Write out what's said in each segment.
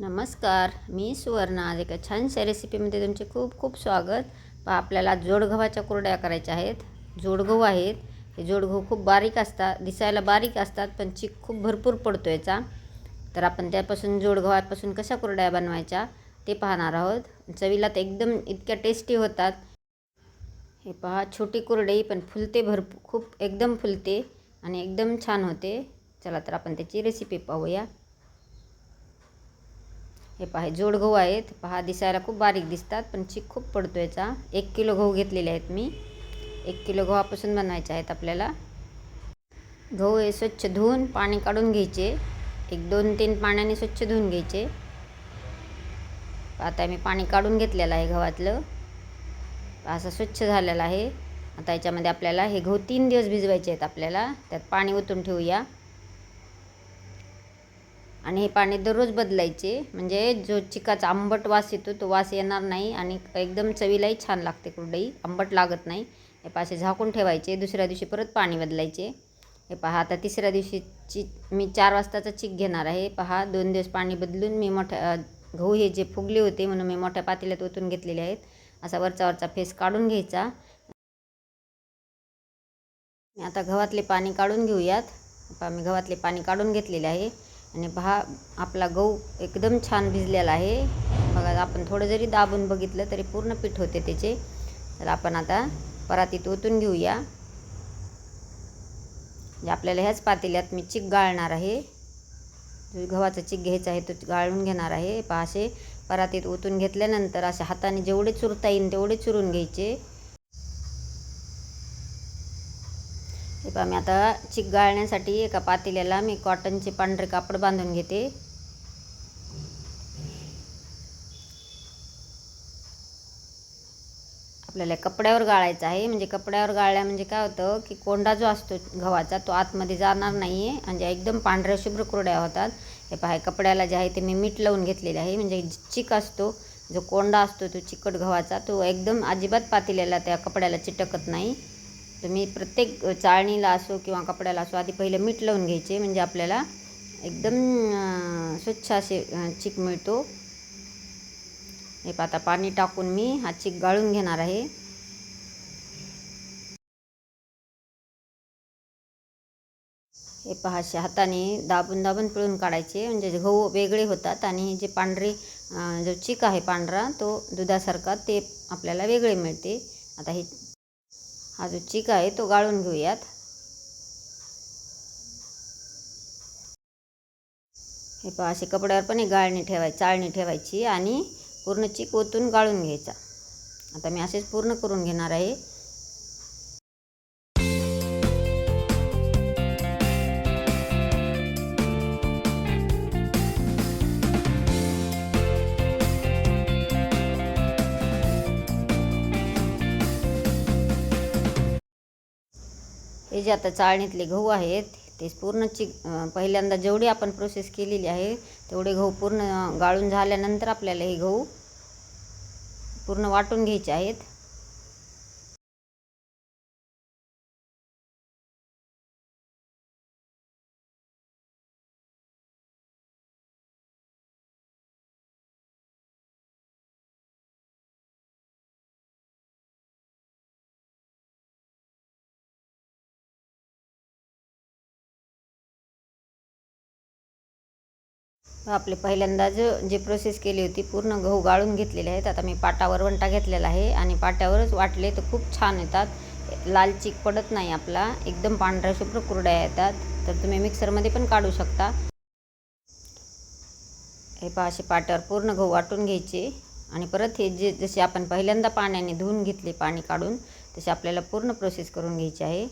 नमस्कार मी सुवर्णा. आज एका छानशा रेसिपीमध्ये तुमचे खूप खूप स्वागत. पहा आपल्याला जोडगव्हाच्या कुरड्या करायच्या आहेत. जोडगहू आहेत. हे जोडगहू खूप बारीक असतात दिसायला बारीक असतात पण चीक खूप भरपूर पडतो याचा. तर आपण त्यापासून जोडगव्हापासून कशा कुरड्या बनवायच्या ते पाहणार आहोत. चवीला तर एकदम इतक्या टेस्टी होतात. हे पहा छोटी कुरडई पण फुलते भरपूर खूप एकदम फुलते आणि एकदम छान होते. चला तर आपण त्याची रेसिपी पाहूया. हे पहा जोड गहू आहेत. पहा दिसायला खूप बारीक दिसतात पण चीक खूप पडतो याचा. एक किलो गहू घेतलेले आहेत मी. एक किलो गव्हापासून बनवायचे आहेत आपल्याला. गहू हे स्वच्छ धुवून पाणी काढून घ्यायचे. एक दोन तीन पाण्याने स्वच्छ धुवून घ्यायचे. आता मी पाणी काढून घेतलेलं आहे गव्हातलं. असं स्वच्छ झालेलं आहे. आता याच्यामध्ये आपल्याला हे गहू तीन दिवस भिजवायचे आहेत आपल्याला. त्यात पाणी ओतून ठेवूया. आणि हे पाणी दररोज बदलायचे. म्हणजे जो चिकाचा आंबट वास येतो तो वास येणार नाही आणि एकदम चवीलाही छान लागते कुरडई. आंबट लागत नाही. हे पासे झाकून ठेवायचे. दुसऱ्या दिवशी परत पाणी बदलायचे. हे पहा आता तिसऱ्या दिवशी ची मी चार वाजताचा चिक घेणार आहे. पहा दोन दिवस पाणी बदलून मी मोठ्या गहू हे जे फुगले होते म्हणून मी मोठ्या पातेल्यात ओतून घेतलेले आहेत. असा वरचा वरचा फेस काढून घ्यायचा. आता गव्हातले पाणी काढून घेऊयात. पहा मी गव्हातले पाणी काढून घेतलेले आहे. आणि पहा आपला गहू एकदम छान भिजलेला आहे. बघा आपण थोडं जरी दाबून बघितलं तरी पूर्ण पीठ होते त्याचे. तर आपण आता परातीत ओतून घेऊया. म्हणजे आपल्याला ह्याच पातेल्यात मी चिक गाळणार आहे. जो गव्हाचा चिक घ्यायचा आहे तो गाळून घेणार आहे. पहा असे परातीत ओतून घेतल्यानंतर अशा हाताने जेवढे चुरता येईल तेवढे चुरून घ्यायचे. हे पहा मी आता चिक गाळण्यासाठी एका पातेल्याला मी कॉटनचे पांढरे कापड बांधून घेते. आपल्याला कपड्यावर गाळायचं आहे. म्हणजे कपड्यावर गाळल्या म्हणजे काय होतं की कोंडा जो असतो गव्हाचा तो आतमध्ये जाणार नाही आहे म्हणजे एकदम पांढऱ्या शुभ्र कुरड्या होतात. हे पहा कपड्याला जे आहे ते मी मीठ लावून घेतलेले आहे. म्हणजे चिक असतो जो कोंडा असतो तो चिकट गव्हाचा तो एकदम अजिबात पातेल्याला त्या कपड्याला चिटकत नाही. तर मी प्रत्येक चाळणीला असो किंवा कपड्याला असो आधी पहिले मीठ लावून घ्यायचे. म्हणजे आपल्याला एकदम स्वच्छ असे चिक मिळतो. हे आता पाणी टाकून मी हा चिक गाळून घेणार आहे. हे पहाशे हाताने दाबून दाबून पिळून काढायचे. म्हणजे गहू वेगळे होतात आणि जे पांढरे जो चिक आहे पांढरा तो दुधासारखा ते आपल्याला वेगळे मिळते. आता हे हा जो चिक आहे तो गाळून घेऊयात. हे पहा असे कपड्यावर पण गाळणी ठेवायची चाळणी ठेवायची आणि पूर्ण चिक ओतून गाळून घ्यायचा. आता मी असेच पूर्ण करून घेणार आहे. हे जे आता चाळणीतले गहू आहेत ते पूर्ण चिक पहिल्यांदा जेवढी आपण प्रोसेस केलेली आहे तेवढे गहू पूर्ण गाळून झाल्यानंतर आपल्याला हे गहू पूर्ण वाटून घ्यायचे आहेत. आपले पहिल्यांदा जो जे प्रोसेस केली होती पूर्ण गहू गाळून घेतलेले आहेत. आता मी पाटावर वंटा घेतलेला आहे आणि पाट्यावरच वाटले तर खूप छान येतात. लाल चीक पडत नाही आपला. एकदम पांढऱ्या शुभ्र कुरड्या येतात. तर तुम्ही मिक्सरमध्ये पण काढू शकता. हे पहा असे पाट्यावर पूर्ण गहू वाटून घ्यायचे. आणि परत हे जे जसे आपण पहिल्यांदा पाण्याने धुवून घेतले पाणी काढून तसे आपल्याला पूर्ण प्रोसेस करून घ्यायची आहे.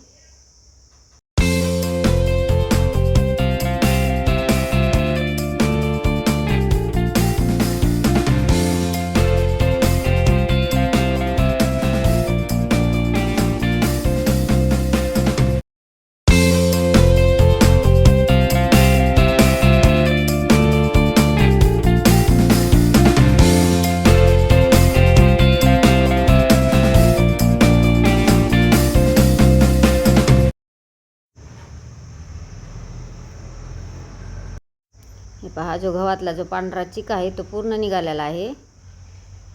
जो गव्हातला जो पांढरा चिक आहे तो पूर्ण निघालेला आहे.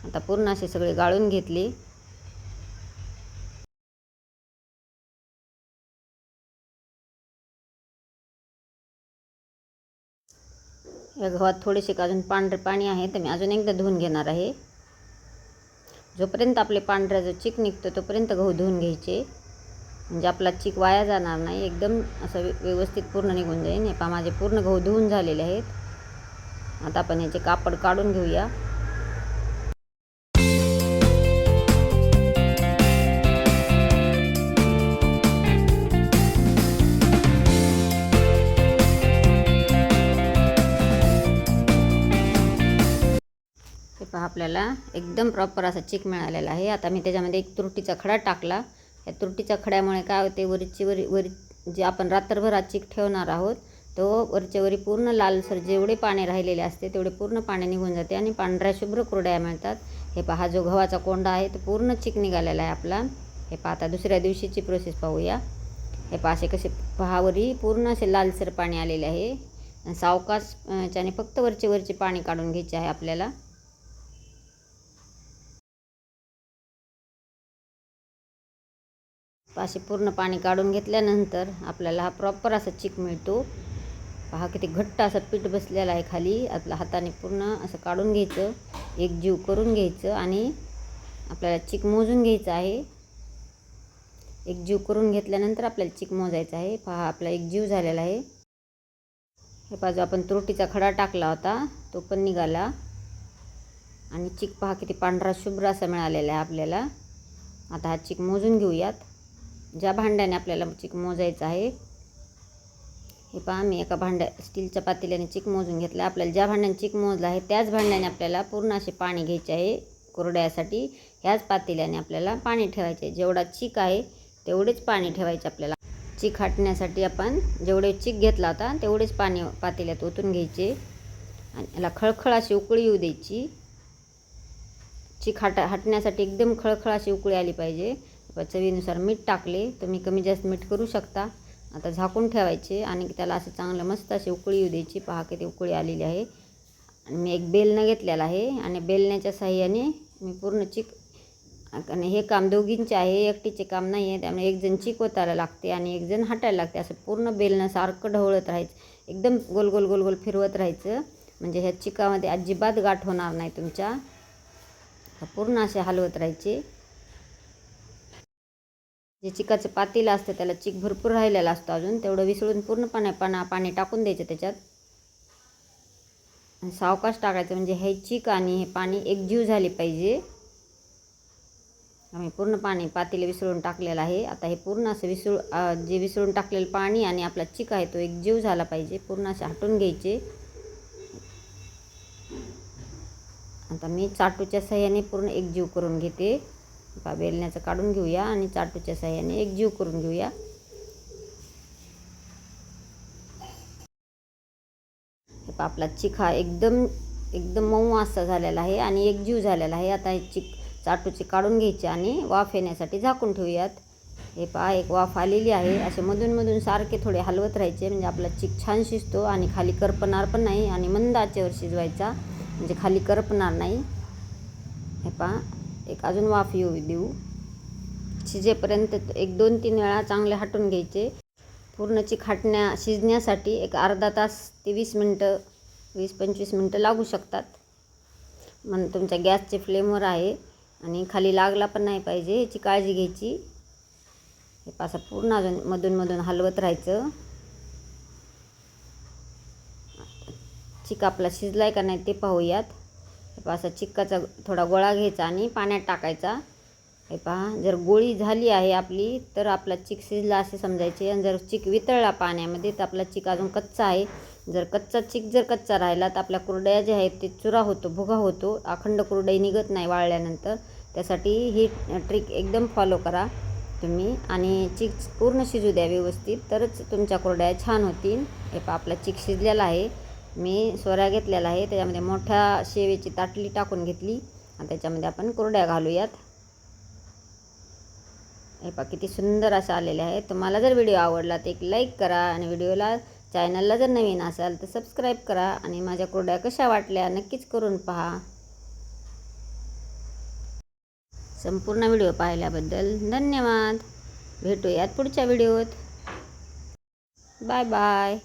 आता पूर्ण असे सगळे गाळून घेतली. या गव्हात थोडेसे अजून पांढरे पाणी आहे तर मी अजून एकदा धुवून घेणार आहे. जोपर्यंत आपले पांढरा जो चिक निघतो तोपर्यंत गहू धुवून घ्यायचे. म्हणजे आपला चिक वाया जाणार नाही. एकदम असं व्यवस्थित पूर्ण निघून जाईल. हे पहा माझे पूर्ण गहू धुवून झालेले आहेत. आता आपण ह्याचे कापड काढून घेऊया. हे पहा आपल्याला एकदम प्रॉपर असा चिक मिळालेला आहे. आता मी त्याच्यामध्ये एक तुरटीचा खडा टाकला. या तुरटीच्या खड्यामुळे काय होते? वरीची वरी वरी जे आपण रात्रभर आज चिक ठेवणार आहोत तो वरच्यावरी पूर्ण लालसर जेवढे पाणी राहिलेले असते तेवढे पूर्ण पाणी निघून जाते आणि पांढऱ्या शुभ्र कुरड्या मिळतात. हे पहा जो गव्हाचा कोंडा आहे तो पूर्ण चिक निघालेला आहे आपला. हे पहा आता दुसऱ्या दिवशीची प्रोसेस पाहूया. हे पहा असे कसे पहावरी पूर्ण असे लालसर पाणी आलेले आहे. आणि सावकाश फक्त वरचे वरचे पाणी काढून घ्यायचे आहे आपल्याला. असे पूर्ण पाणी काढून घेतल्यानंतर आपल्याला हा प्रॉपर असा चिक मिळतो. पहा किती घट्ट असं पीठ बसलेलं आहे खाली. आपल्या हाताने पूर्ण असं काढून घ्यायचं. एक जीव करून घ्यायचं आणि आपल्याला चिक मोजून घ्यायचं आहे. एक जीव करून घेतल्यानंतर आपल्याला चिक मोजायचं आहे. पहा आपला एक जीव झालेला आहे. हे पहा जो आपण तुरटीचा खडा टाकला होता. तो पण निघाला. आणि चिक पहा किती पांढरा शुभ्र असा मिळालेला आहे आपल्याला. आता हा चिक मोजून घेऊयात. ज्या भांड्याने आपल्याला चिक मोजायचं आहे हे पहा मी एका भांड्या स्टीलच्या पातेल्याने चिक मोजून घेतलं. आपल्याला ज्या भांड्याने चिक मोजला आहे त्याच भांड्याने आपल्याला पूर्ण असे पाणी घ्यायचे आहे कुरड्यासाठी. ह्याच पातेल्याने आपल्याला पाणी ठेवायचे आहे. जेवढा चिक आहे तेवढेच पाणी ठेवायचे आपल्याला. चिक हटण्यासाठी आपण जेवढे चिक घेतला होता तेवढेच पाणी पातेल्यात ओतून घ्यायचे. आणि याला खळखळ अशी उकळी येऊ द्यायची. चिक हट हटण्यासाठी एकदम खळखळ अशी उकळी आली पाहिजे. चवीनुसार मीठ टाकले तुम्ही कमी जास्त मीठ करू शकता. आता झाकून ठेवायचे आणि त्याला असं चांगलं मस्त अशी उकळी येऊ द्यायची. पहा किती उकळी आलेली आहे. आणि मी एक बेलणं घेतलेलं आहे आणि बेलण्याच्या साह्याने मी पूर्ण चिक आणि हे काम दोघींचे आहे एकटीचे काम नाही आहे. त्यामुळे एक जण चिक ओतायला लागते आणि एक जण हटायला लागते. असं पूर्ण बेलणं सारखं ढवळत राहायचं. एकदम गोल गोल गोल गोल फिरवत राहायचं. म्हणजे ह्या चिकामध्ये अजिबात गाठ होणार नाही तुमच्या. पूर्ण असे हलवत राहायचे. जे चिकाचं पातेलं असतं त्याला चिक भरपूर राहिलेला असतो अजून. तेवढं विसळून पूर्ण पाण्या पाना पाणी टाकून द्यायचं त्याच्यात. आणि सावकाश टाकायचं म्हणजे हे चिक आणि हे पाणी एकजीव झाले पाहिजे. आम्ही पूर्ण पाणी पातेलं विसळून टाकलेलं आहे. आता हे पूर्ण असं विसळू जे विसळून टाकलेलं पाणी आणि आपला चिक आहे तो एकजीव झाला पाहिजे. पूर्ण असे हटून घ्यायचे. आता मी चाटूच्या सहाय्याने पूर्ण एकजीव करून घेते. पा बेलण्याचं काढून घेऊया आणि चाटूच्या सहाय्याने एकजीव करून घेऊया. हे आपला चिखा हा एकदम एकदम मऊ असा झालेला आहे आणि एक जीव झालेला आहे. आता हे चिक चाटूचे काढून घ्यायचे आणि वाफ येण्यासाठी झाकून ठेवूयात. हे पहा एक वाफ आलेली आहे. असे मधून मधून सारखे थोडे हलवत राहायचे म्हणजे आपला चिक छान शिजतो आणि खाली करपणार पण नाही आणि मंद आचेवर शिजवायचा म्हणजे खाली करपणार नाही. हे पहा एक अजून वाफ येऊ देऊ. शिजेपर्यंत एक दोन तीन वेळा चांगले हटून घ्यायचे. पूर्ण खाटण्या शिजण्यासाठी एक अर्धा तास ते वीस मिनटं वीस पंचवीस मिनटं लागू शकतात. मग तुमच्या गॅसचे फ्लेमवर आहे आणि खाली लागला पण नाही पाहिजे याची काळजी घ्यायची. हे पासा पूर्ण अजून मधून मधून हलवत राहायचं. चिक आपला शिजला आहे का नाही ते पाहूयात. असा चिक्काचा थोडा गोळा घ्यायचा आणि पाण्यात टाकायचा. हे पहा जर गोळी झाली आहे आपली तर आपला चिक शिजला असे समजायचे. आणि जर चिक वितळला पाण्यामध्ये तर आपला चिक अजून कच्चा आहे. जर कच्चा चिक जर कच्चा राहिला तर आपल्या कुरड्या ज्या आहेत ते चुरा होतो भुगा होतो. अखंड कुरडई निघत नाही वाळल्यानंतर. त्यासाठी ही ट्रिक एकदम फॉलो करा तुम्ही. आणि चिक पूर्ण शिजू द्या व्यवस्थित तरच तुमच्या कुरड्या छान होतील. हे पहा आपला चिक शिजलेला आहे. मी सोऱ्या घेतलेला आहे त्याच्यामध्ये मोठ्या शेवेची ताटली टाकून घेतली. आणि त्याच्यामध्ये आपण कुरड्या घालूयात. हे पा किती सुंदर असं आलेले आहेत. तुम्हाला जर व्हिडिओ आवडला तर एक लाईक करा आणि व्हिडिओला चॅनलला जर नवीन असाल तर सबस्क्राईब करा आणि माझ्या कुरड्या कशा वाटल्या नक्कीच करून पहा. संपूर्ण व्हिडिओ पाहिल्याबद्दल धन्यवाद. भेटूयात पुढच्या व्हिडिओत. Bye bye.